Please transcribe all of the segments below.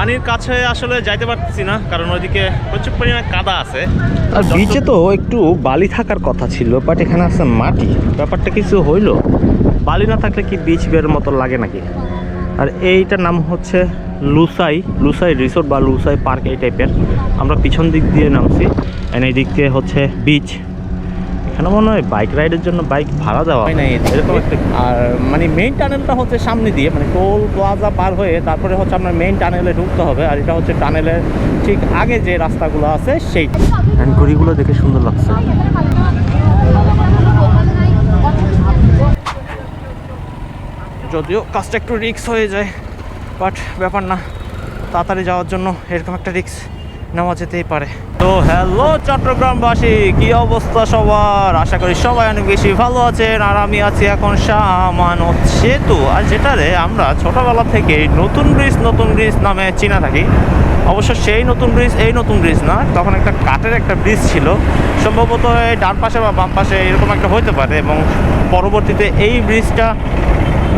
পানির কাছে আসলে যাইতে পারতেছি না কারণ ওইদিকে প্রচুর পরিমাণে কাদা আছে। আর বিচে তো একটু বালি থাকার কথা ছিল বাট এখানে আছে মাটি। ব্যাপারটা কিছু হইল? বালি না থাকলে কি বিচ বের মতো লাগে নাকি? আর এইটার নাম হচ্ছে লুসাই লুসাই রিসোর্ট বা লুসাই পার্ক এই টাইপের আমরা পিছন দিক দিয়ে নামছি এন্ড এই দিক দিয়ে হচ্ছে বিচ এখানে মনে হয় বাইক রাইডের জন্য বাইক ভাড়া দেওয়া হয়। নাই এরকম একটা আর মানে মেইন টানেলটা হচ্ছে সামনে দিয়ে মানে টোল প্লাজা পার হয়ে তারপরে হচ্ছে আপনার মেইন টানেলে ঢুকতে হবে। আর এটা হচ্ছে টানেলের ঠিক আগে যে রাস্তাগুলো আছে সেই ঘড়িগুলো দেখে সুন্দর লাগছে। যদিও কাজটা একটু রিক্স হয়ে যায় বাট ব্যাপার না। তাড়াতাড়ি যাওয়ার জন্য এরকম একটা রিক্স নেওয়া যেতেই পারে। তো হ্যালো চট্টগ্রামবাসী, কি অবস্থা সবার? আশা করি সবাই অনেক বেশি ভালো আছেন, আর আমি আছি এখন সামানত সেতু। আর যেটারে আমরা ছোটবেলা থেকে নতুন ব্রিজ নতুন ব্রিজ নামে চিনা থাকি। অবশ্য সেই নতুন ব্রিজ, এই নতুন ব্রিজ না, তখন একটা কাঠের একটা ব্রিজ ছিল। সম্ভবত ডান পাশে বা বাম পাশে এরকম একটা হতে পারে এবং পরবর্তীতে এই ব্রিজটা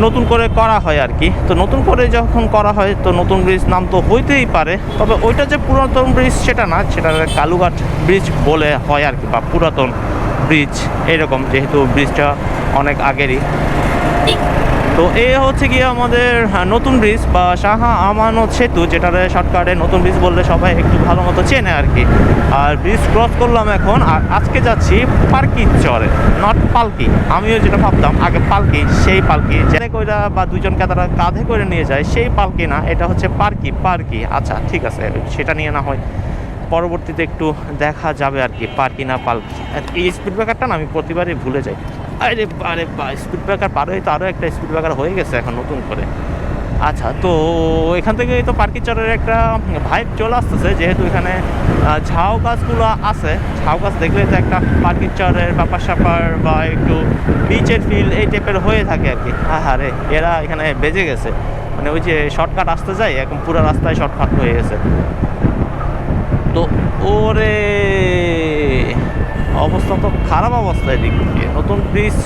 নতুন করে করা হয় আর কি। তো নতুন করে যখন করা হয়, তো নতুন ব্রিজ নাম তো হইতেই পারে। তবে ওইটা যে পুরাতন ব্রিজ সেটা না, সেটা কালুঘাট ব্রিজ বলে হয় আর কি, বা পুরাতন ব্রিজ, এরকম যেহেতু ব্রিজটা অনেক আগেরই। তো এ হচ্ছে গিয়ে আমাদের নতুন ব্রিজ বা শাহা আমানত সেতু যেটারে শর্টকাটে নতুন ব্রিজ বললে সবাই একটু ভালো মতো চেনে আর কি। আর ব্রিজ ক্রস করলাম এখন, আর আজকে যাচ্ছি পার্কি চরে নট পালকি। আমিও যেটা ভাবতাম, আগে পালকি, সেই পালকি। জেনে কইরা বা দুজনকে তারা কাঁধে করে নিয়ে যায়, সেই পালকি না, এটা হচ্ছে পার্কি পার্কি। আচ্ছা ঠিক আছে, সেটা নিয়ে না হয়। পরবর্তীতে একটু দেখা যাবে আর কি পার্কি না আর এই স্পিড ব্রেকারটা না আমি প্রতিবারই ভুলে যাই। আরে আরে স্পিড ব্রেকার পার হয়ে তো আরও একটা স্পিড ব্রেকার হয়ে গেছে এখন নতুন করে। আচ্ছা তো এখান থেকে তো পার্কি চরের একটা ভাইব চলে আসতেছে, যেহেতু এখানে ঝাউ গাছগুলো আছে। ঝাউ গাছ দেখলে তো একটা পার্কি চরের ব্যাপার স্যাপার বা একটু বিচের ফিল এই টাইপের হয়ে থাকে আর কি। হ্যাঁ হ্যাঁ রে এরা এখানে বেজে গেছে। মানে ওই যে শর্টকাট আসতে যায়, এখন পুরো রাস্তায় শর্টকাট হয়ে গেছে। ওরে, অবস্থা তো খারাপ অবস্থা এদিক দিয়ে। নতুন ব্রিজ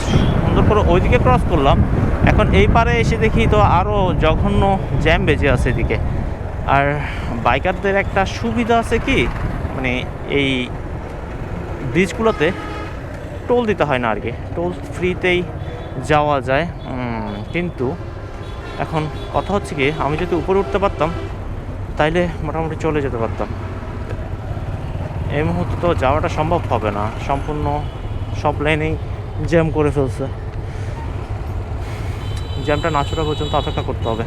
সুন্দর করে ওইদিকে ক্রস করলাম। এখন এই পারে এসে দেখি তো আরও জঘন্য জ্যাম বেজে আছে এদিকে। আর বাইকারদের একটা সুবিধা আছে কি? মানে এই ব্রিজগুলোতে টোল দিতে হয় না আর কি। টোল ফ্রিতেই যাওয়া যায়। কিন্তু এখন কথা হচ্ছে কি, আমি যদি উপরে উঠতে পারতাম, তাইলে মোটামুটি চলে যেতে পারতাম। এই মুহূর্তে তো যাওয়াটা সম্ভব হবে না। সম্পূর্ণ সব লাইনেই জ্যাম করে ফেলছে। জ্যামটা না ছোটা পর্যন্ত অপেক্ষা করতে হবে।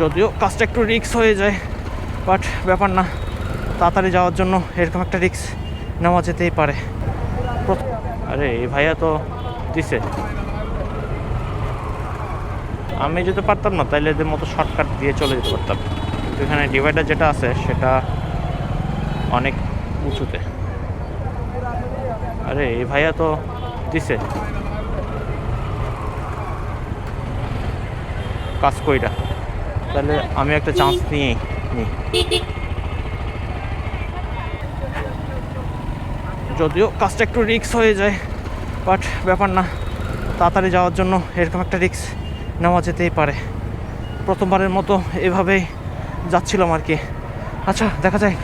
যদিও কাজটা একটু রিক্স হয়ে যায় বাট ব্যাপার না। তাড়াতাড়ি যাওয়ার জন্য এরকম একটা রিক্স নেওয়া যেতেই পারে। আরে, এই ভাইয়া তো দিছে। আমি যেতে পারতাম না, তাইলে এদের মতো শর্টকাট দিয়ে চলে যেতে পারতাম। কিন্তু এখানে ডিভাইডার যেটা আছে, সেটা অনেক উঁচুতে। আরে, এই ভাইয়া তো দিছে। কাজ কইরা। তাহলে আমি একটা চান্স নিয়ে নিই যদিও কাজটা একটু রিক্স হয়ে যায় বাট ব্যাপার না। তাড়াতাড়ি যাওয়ার জন্য এরকম একটা রিক্স নেওয়া যেতেই পারে। প্রথমবারের মতো এভাবেই যাচ্ছিলাম আর কি। আচ্ছা দেখা যায়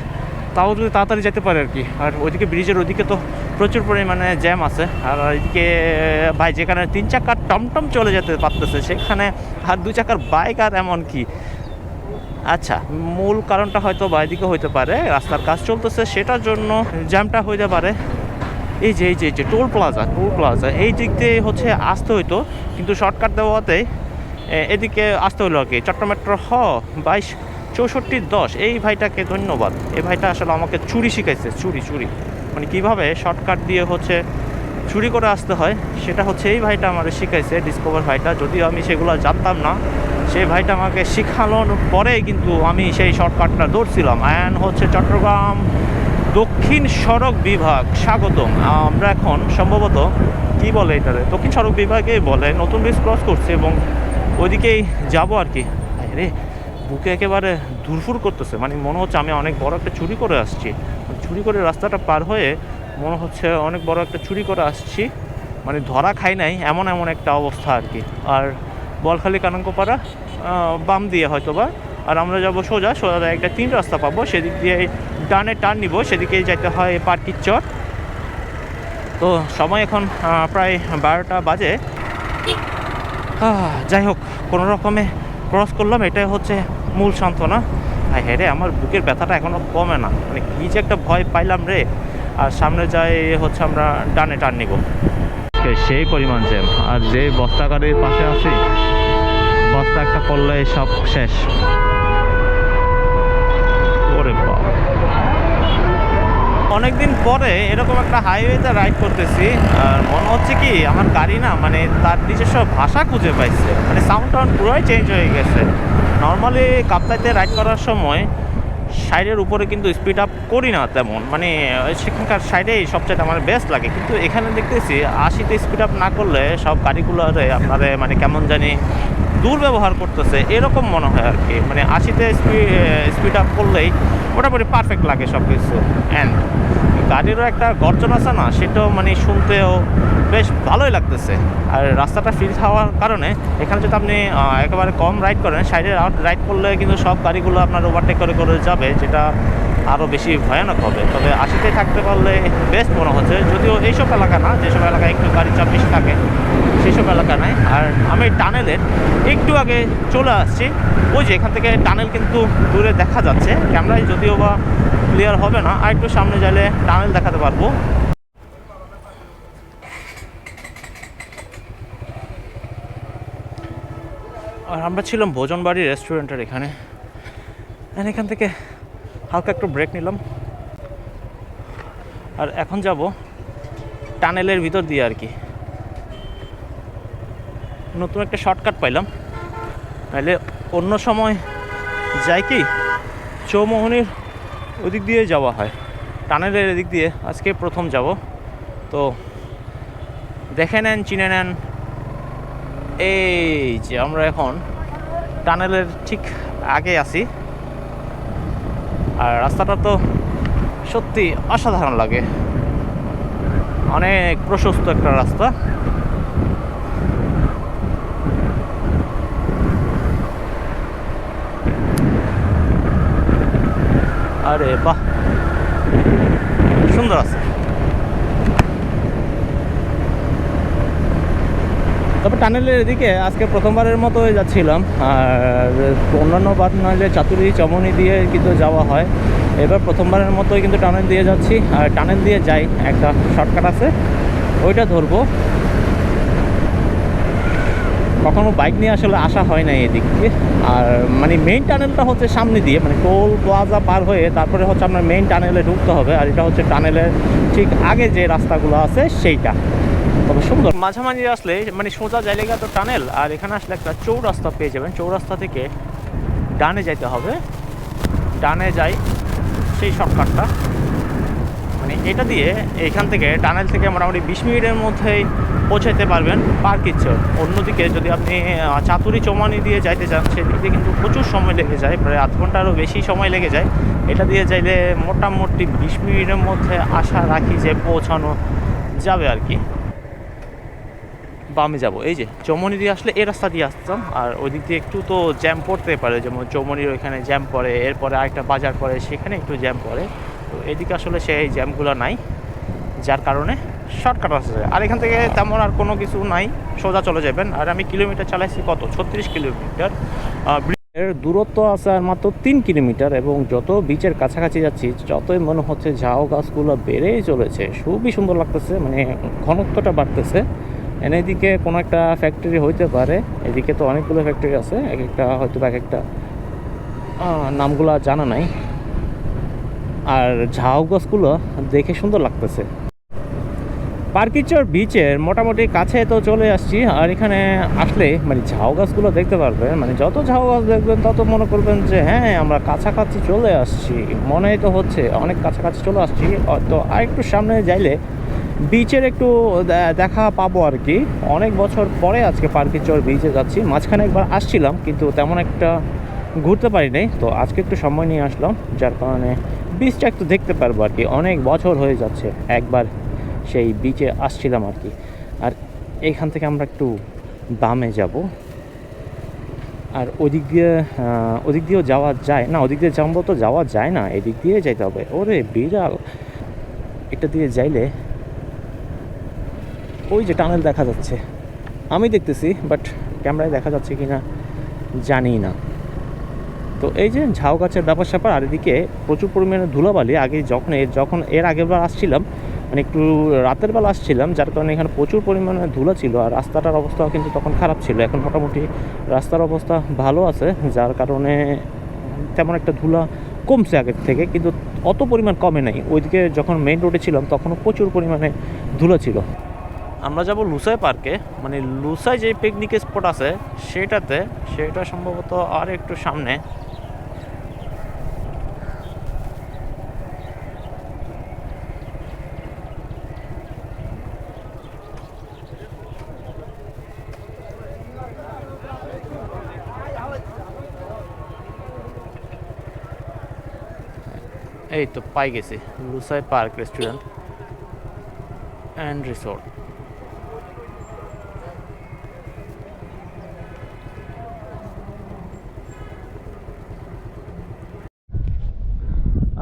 তাও যদি তাড়াতাড়ি যেতে পারে আর কি। আর ওইদিকে ব্রিজের ওইদিকে তো প্রচুর পরিমাণে জ্যাম আছে। আর এদিকে, ভাই, যেখানে তিন চাকার টমটম চলে যেতে পারতেছে, সেখানে আর দু চাকার বাইক আর এমন কি। আচ্ছা মূল কারণটা হয়তো বাইদিকে হইতে পারে, রাস্তার কাজ চলতেছে, সেটার জন্য জ্যামটা হইতে পারে। এই যে এই যে এই যে, টোল প্লাজা টোল প্লাজা, এই দিক দিয়ে হচ্ছে আসতে হইতো, কিন্তু শর্টকাট দেওয়াতে এদিকে আসতে হলো আর কি। চট্টমেট্রো হ বাইশ চৌষট্টি দশ, এই ভাইটাকে ধন্যবাদ। এই ভাইটা আসলে আমাকে চুরি শিখাইছে, চুরি চুরি। মানে কীভাবে শর্টকাট দিয়ে হচ্ছে চুরি করে আসতে হয়, সেটা হচ্ছে এই ভাইটা আমাকে শিখাইছে ডিসকভার ভাইটা। যদিও আমি সেগুলো জানতাম না সেই ভাইটা আমাকে শিখানোর পরে কিন্তু আমি সেই শর্টকাটটা দৌড়ছিলাম অ্যান্ড হচ্ছে চট্টগ্রাম দক্ষিণ সড়ক বিভাগ, স্বাগতম। আমরা এখন সম্ভবত, কি বলে এটারে? দক্ষিণ সড়ক বিভাগেই বলে, নতুন ব্রিজ ক্রস করছে এবং ওইদিকেই যাব আর কি। বুকে একেবারে ধুরফুর করতেছে। মানে মনে হচ্ছে আমি অনেক বড় একটা চুরি করে আসছি। চুরি করে রাস্তাটা পার হয়ে মনে হচ্ছে অনেক বড় একটা চুরি করে আসছি। মানে ধরা খাই নাই, এমন এমন একটা অবস্থা আর কি। আর বলখালি কানাঙ্কপাড়া বাম দিয়ে হয়তো বা আর আমরা যাব সোজা সোজা একটা তিন রাস্তা পাবো। সেদিক দিয়ে ডানে টার্ন নিব সেদিকে যেতে হয় পার্কির চর। তো সময় এখন প্রায় বারোটা বাজে। যাই হোক, কোনো রকমে ক্রস করলাম। এটাই হচ্ছে মূল সান্ত্বনা। আর হ্যাঁ রে, আমার বুকের ব্যথাটা এখনও কমে না। মানে কী যে একটা ভয় পাইলাম রে। আর সামনে যাই হচ্ছে আমরা ডানে টান নিব। সেই পরিমাণ জ্যাম। আর যে বস্তা গাড়ির পাশে আছি, বস্তা একটা করলে সব শেষ। ওরে বাবা অনেকদিন পরে এরকম একটা হাইওয়েতে রাইড করতেছি। আর মনে হচ্ছে কি, আমার গাড়ি না মানে তার নিজস্ব ভাষা খুঁজে পাইছে। মানে সাউন্ড টাউন পুরোই চেঞ্জ হয়ে গেছে। নর্মালি কাপ্তাইতে রাইড করার সময় সাইডের উপরে কিন্তু স্পিড আপ করি না তেমন। মানে সেখানকার সাইডেই সবচেয়ে আমার বেস্ট লাগে। কিন্তু এখানে দেখতেছি, আশিতে স্পিড আপ না করলে সব গাড়িগুলোরে আপনারে মানে কেমন জানি দুর্ব্যবহার করতেছে। এরকম মনে হয় আর কি। মানে আশিতে স্পিড স্পিড আপ করলেই মোটামুটি পারফেক্ট লাগে সব কিছু অ্যান্ড গাড়িরও একটা গর্জন আছে না, সেটাও মানে শুনতেও বেশ ভালোই লাগতেছে। আর রাস্তাটা ফিল হওয়ার কারণে এখানে যদি আপনি একেবারে কম রাইড করেন সাইডে রাইড করলে কিন্তু সব গাড়িগুলো আপনার ওভারটেক করে করে যাবে, যেটা আরও বেশি ভয়ানক হবে। তবে আশিতে থাকতে পারলে বেস্ট মনে হচ্ছে। যদিও এইসব এলাকা না, যেসব এলাকায় একটু গাড়ি চাপ বেশি থাকে, সেসব এলাকা নাই। আর আমি টানেলের একটু আগে চলে আসছি। ওই যে এখান থেকে টানেল কিন্তু দূরে দেখা যাচ্ছে ক্যামেরায়, যদিও বা ক্লিয়ার হবে না। আর একটু সামনে গেলে টানেল দেখাতে পারব। আর আমরা ছিলাম ভোজনবাড়ি রেস্টুরেন্টের এখানে। এখান থেকে হালকা একটু ব্রেক নিলাম। আর এখন যাব টানেলের ভিতর দিয়ে আর কি। নতুন একটা শর্টকাট পাইলাম। তাহলে অন্য সময় যাই কি, চৌমোহনির ওদিক দিয়ে যাওয়া হয়। টানেলের এদিক দিয়ে আজকে প্রথম যাব। তো দেখে নেন, চিনে নেন, এই যে আমরা এখন টানেলের ঠিক আগে আছি। আর রাস্তাটা তো সত্যি অসাধারণ লাগে। অনেক প্রশস্ত একটা রাস্তা। আরে বাহ সুন্দর আছে তবে টানেলের এদিকে আজকে প্রথমবারের মতো যাচ্ছিলাম। আর অন্যান্য বার নইলে চাতুরি, চমনি দিয়ে কিন্তু যাওয়া হয়। এবার প্রথমবারের মতোই কিন্তু টানেল দিয়ে যাচ্ছি। আর টানেল দিয়ে যাই, একটা শর্টকাট আছে, ওইটা ধরবো। কখনো বাইক নিয়ে আসলে আসা হয় না এদিক দিয়ে। আর মানে মেইন টানেলটা হচ্ছে সামনে দিয়ে মানে টোল প্লাজা পার হয়ে তারপরে হচ্ছে আপনার মেইন টানেলে ঢুকতে হবে। আর এটা হচ্ছে টানেলের ঠিক আগে যে রাস্তাগুলো আছে সেইটা। সুন্দর। মাঝামাঝি আসলে মানে সোজা জায়গা তো টানেল, আর এখানে আসলে একটা চৌরাস্তা পেয়ে যাবেন। চৌরাস্তা থেকে ডানে যাইতে হবে। ডানে যাই সেই শর্টকাটটা। মানে এটা দিয়ে এখান থেকে টানেল থেকে মোটামুটি বিশ মিনিটের মধ্যেই পৌঁছাতে পারবেন। পার্কিচর অন্যদিকে যদি আপনি চাতুরি চৌমানি দিয়ে যাইতে চান সেদিক দিয়ে কিন্তু প্রচুর সময় লেগে যায়। প্রায় আধ ঘন্টারও বেশি সময় লেগে যায়। এটা দিয়ে চাইলে মোটামুটি বিশ মিনিটের মধ্যে আশা রাখি যে পৌঁছানো যাবে আর কি। বামে যাব। এই যে, চৌমনি দিয়ে আসলে এই রাস্তা দিয়ে আসতাম। আর ওই দিক দিয়ে একটু তো জ্যাম পড়তে পারে, যেমন চৌমনির ওইখানে জ্যাম পড়ে, এরপরে আরেকটা বাজার পড়ে, সেখানে একটু জ্যাম পড়ে। তো এদিকে আসলে সেই জ্যামগুলো নাই, যার কারণে শর্টকাট আছে। আর এখান থেকে তেমন আর কোনো কিছু নাই, সোজা চলে যাবেন। আর আমি কিলোমিটার চালাইছি কত? ছত্রিশ কিলোমিটার। এর দূরত্ব আছে আর মাত্র তিন কিলোমিটার এবং যত বিচের কাছাকাছি যাচ্ছি, যতই মনে হচ্ছে ঝাউ গাছগুলো বেড়েই চলেছে। খুবই সুন্দর লাগতেছে মানে ঘনত্বটা বাড়তেছে। এন এদিকে কোনো একটা ফ্যাক্টরি হইতে পারে। এদিকে তো অনেকগুলো ফ্যাক্টরি আছে, এক একটা হয়তো এক একটা নামগুলো জানা নাই। আর ঝাউ গাছগুলো দেখে সুন্দর লাগতেছে। পার্কিচর বিচের মোটামুটি কাছে তো চলে আসছি, আর এখানে আসলে মানে ঝাউ গাছগুলো দেখতে পারবেন মানে যত ঝাউ গাছ দেখবেন, তত মনে করবেন যে হ্যাঁ আমরা কাছাকাছি চলে আসছি। মনে তো হচ্ছে অনেক কাছাকাছি চলে আসছি তো আর একটু সামনে যাইলে বিচের একটু দেখা পাবো আর কি। অনেক বছর পরে আজকে পার্কিচর বিচে যাচ্ছি। মাঝখানে একবার আসছিলাম, কিন্তু তেমন একটা ঘুরতে পারি নাই। তো আজকে একটু সময় নিয়ে আসলাম, যার কারণে বিচটা একটু দেখতে পারব আর কি। অনেক বছর হয়ে যাচ্ছে একবার সেই বিচে আসছিলাম আর কি। আর এখান থেকে আমরা একটু বামে যাব। আর ওদিক দিয়ে ওদিক দিয়েও যাওয়া যায় না, ওদিক দিয়ে যাব তো যাওয়া যায় না, এদিক দিয়ে যাইতে হবে। ওরে বিড়াল! এটা দিয়ে যাইলে ওই যে টানেল দেখা যাচ্ছে। আমি দেখতেছি বাট ক্যামেরায় দেখা যাচ্ছে কি না জানি না। তো এই যে ঝাউ গাছের ব্যাপার স্যাপার, আর এদিকে প্রচুর পরিমাণে ধুলাবালি। আগে যখন যখন এর আগের বার আসছিলাম মানে একটু রাতের বেলা আসছিলাম, যার কারণে এখানে প্রচুর পরিমাণে ধুলা ছিল, আর রাস্তাটার অবস্থাও কিন্তু তখন খারাপ ছিল। এখন মোটামুটি রাস্তার অবস্থা ভালো আছে, যার কারণে তেমন একটা ধুলা কমছে আগের থেকে, কিন্তু অত পরিমাণ কমে নাই। ওইদিকে যখন মেইন রোডে ছিলাম, তখনও প্রচুর পরিমাণে ধুলো ছিল। আমরা যাব লুসাই পার্কে। মানে লুসাই যে পিকনিক স্পট আছে, সেটাতে, সেটা সম্ভবত আর একটু সামনে। এই তো পাই গেছি, Lushai park restaurant and resort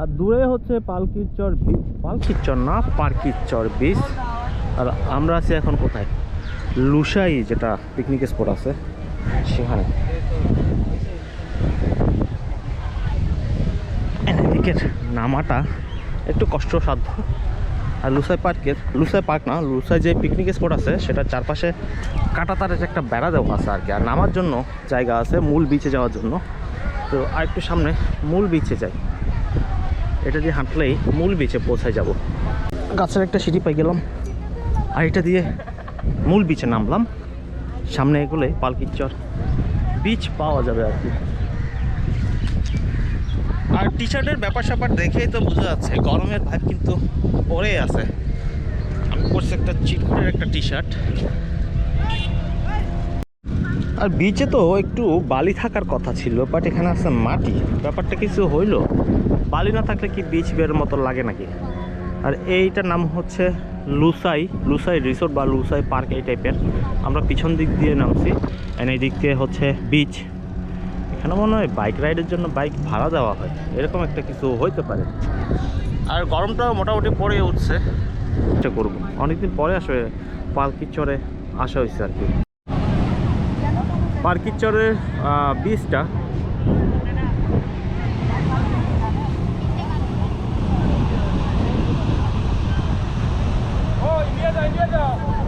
আর দূরে হচ্ছে পালকির চর বিচ পালকির চর না পার্কির চর বিচ আর আমরা আছি এখন কোথায়? লুসাই, যেটা পিকনিক স্পট আছে, সেখানে। এদিকের নামাটা একটু কষ্টসাধ্য। আর লুসাই পার্কের, লুসাই পার্ক না, লুসাই যে পিকনিক স্পট আছে, সেটা চারপাশে কাটা তারের একটা বেড়া দেওয়া আছে আর কি। আর নামার জন্য জায়গা আছে, মূল বিচে যাওয়ার জন্য। তো আর একটু সামনে মূল বিচে যাই। এটা দিয়ে হাঁটলেই মূল বিচে পৌঁছায় যাব। গাছের একটা সিঁড়ি পাই গেলাম আর এটা দিয়ে মূল বিচে নামলাম। সামনে এগুলোই পালকির চর। বিচ পাওয়া যাবে আর কি। আর টি শার্টের ব্যাপার স্যাপার দেখেই তো বোঝা যাচ্ছে গরমের ভাব কিন্তু পরে আছে। আমি পরছি একটা চিটকুটের একটা টি শার্ট আর বিচে তো একটু বালি থাকার কথা ছিল বাট এখানে আছে মাটি। ব্যাপারটা কিছু হইল? বালি না থাকলে কি বিচ বের মতো লাগে নাকি? আর এইটার নাম হচ্ছে লুসাই লুসাই রিসোর্ট বা লুসাই পার্ক এই টাইপের আমরা পিছন দিক দিয়ে নামছি এন্ড এই দিক দিয়ে হচ্ছে বিচ এখানে মনে হয় বাইক রাইডের জন্য বাইক ভাড়া দেওয়া হয়। এরকম একটা কিছু হইতে পারে। আর গরমটাও মোটামুটি পরে উঠছে। এটা করব। অনেকদিন পরে আসলে পালকির চরে আসা হয়েছে আর কি। পার্কির চরের বীজটা Неделя.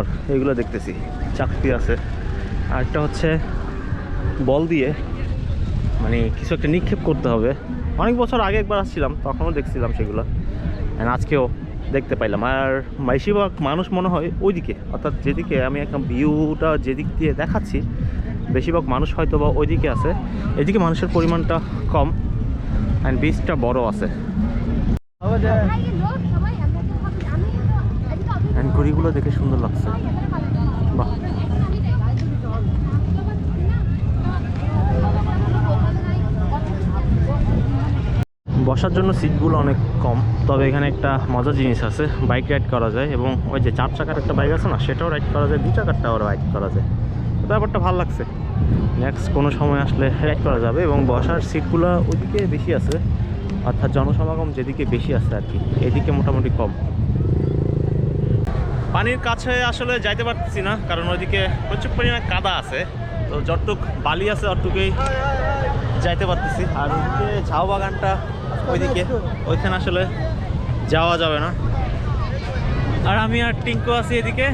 পর এগুলো দেখতেছি চাকরি আছে। আর একটা হচ্ছে বল দিয়ে মানে কিছু একটা নিক্ষেপ করতে হবে। অনেক বছর আগে একবার আসছিলাম, তখনও দেখছিলাম সেগুলো। আজকেও দেখতে পাইলাম। আর বেশিরভাগ মানুষ মনে হয় ওইদিকে, অর্থাৎ যেদিকে আমি একটা ভিউটা যেদিক দিয়ে দেখাচ্ছি, বেশিরভাগ মানুষ হয়তো বা ওইদিকে আছে। এদিকে মানুষের পরিমাণটা কম অ্যান্ড বীজটা বড় আছে। ঘুড়িগুলো দেখে সুন্দর লাগছে। বাহ। বসার জন্য সিটগুলো অনেক কম, তবে এখানে একটা মজার জিনিস আছে বাইক রাইড করা যায় এবং ওই যে চার চাকার একটা বাইক আছে না, সেটাও রাইড করা যায় দু চাকারটাও রাইড করা যায়। ব্যাপারটা ভালো লাগছে। নেক্সট কোনো সময় আসলে রাইড করা যাবে এবং বসার সিটগুলো ওইদিকে বেশি আছে, অর্থাৎ জনসমাগম যেদিকে বেশি আছে আর কি, এদিকে মোটামুটি কম। পানির কাছে আসলে যাইতে পারতেছি না, কারণ ওইদিকে প্রচুর পরিমাণে কাদা আছে। তো যতটুক বালি আছে, অতটুকুই যাইতে পারতেছি। আর ওইদিকে ঝাউ বাগানটা ওইদিকে, ওইখানে আসলে যাওয়া যাবে না। আর আমি আর টিঙ্কু আছি এদিকে।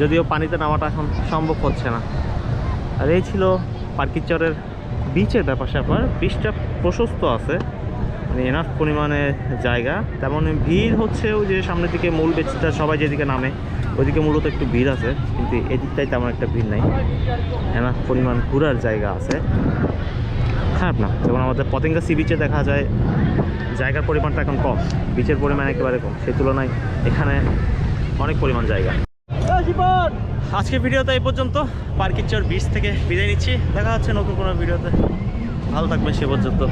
যদিও পানিতে নামাটা এখন সম্ভব হচ্ছে না। আর এই ছিল পার্কিচরের বিচের ব্যাপার স্যাপার। বিচটা প্রশস্ত আছে। মানে এনাফ পরিমাণে জায়গা। তেমন ভিড় হচ্ছে ওই যে সামনের দিকে মূল বেচটা সবাই যেদিকে নামে, ওইদিকে মূলত একটু ভিড় আছে, কিন্তু এদিকটাই তেমন একটা ভিড় নাই। এনাফ পরিমাণ ঘোরার জায়গা আছে। খারাপ না, যেমন আমাদের পতেঙ্গা সি বিচে দেখা যায়, জায়গার পরিমাণটা এখন কম বিচের পরিমাণ একেবারে কম। সেই তুলনায় এখানে অনেক পরিমাণ জায়গা। আজকে ভিডিওতে এই পর্যন্ত, পার্কিচর বিচ থেকে বিদায় নিচ্ছি। দেখা হচ্ছে নতুন কোনো ভিডিওতে। ভালো থাকবেন সে পর্যন্ত।